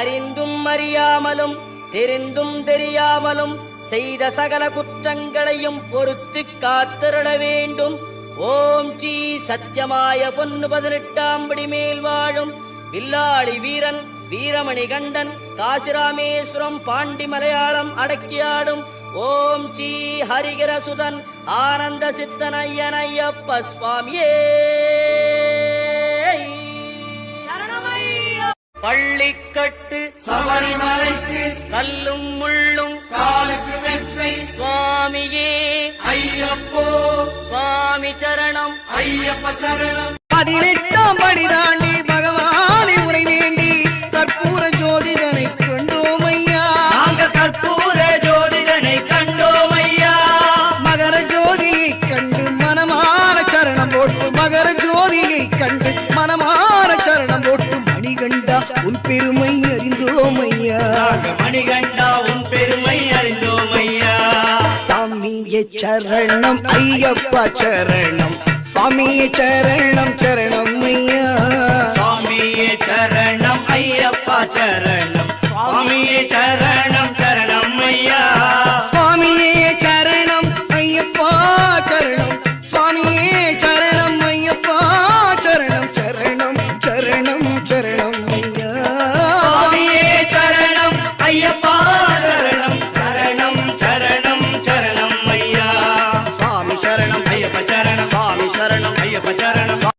அறிந்தும் அறியாமலும் தெரிந்தும் தெரியாமலும் செய்த சகல குற்றங்களையும் பொறுத்து காத்திருட வேண்டும். ஓம் ஸ்ரீ சத்தியமாய பொன்னு பதினெட்டாம் படி மேல் வாழும் வில்லாளி வீரன் வீரமணி கண்டன் காசிராமேஸ்வரம் பாண்டி மலையாளம் அடக்கியாடும் ஓம் ஸ்ரீ ஹரிகரசுதன் ஆனந்த சித்தன் ஐயப்ப சுவாமியே. பள்ளிக்கட்டு சபரிமலைக்கு கல்லும் முள்ளும் காலுக்கு மெத்தை சுவாமியே. ஐயப்போ. சுவாமி சரணம். ஐயப்ப சரணம். பதினெட்டாம் படி தாண்டி உன் பெருமை அறிந்தோம் ஐயா மணிகண்டா உன் பெருமை அறிந்தோம் ஐயா சாமிய சரணம் ஐயப்பா சரணம். சுவாமிய சரணம் சரணம் ஐயா. சுவாமிய சரணம் ஐயப்பா சரணம். சுவாமிய சரணம் சரணம் ஐயா. சுவாமியே சரணம் சரணம் But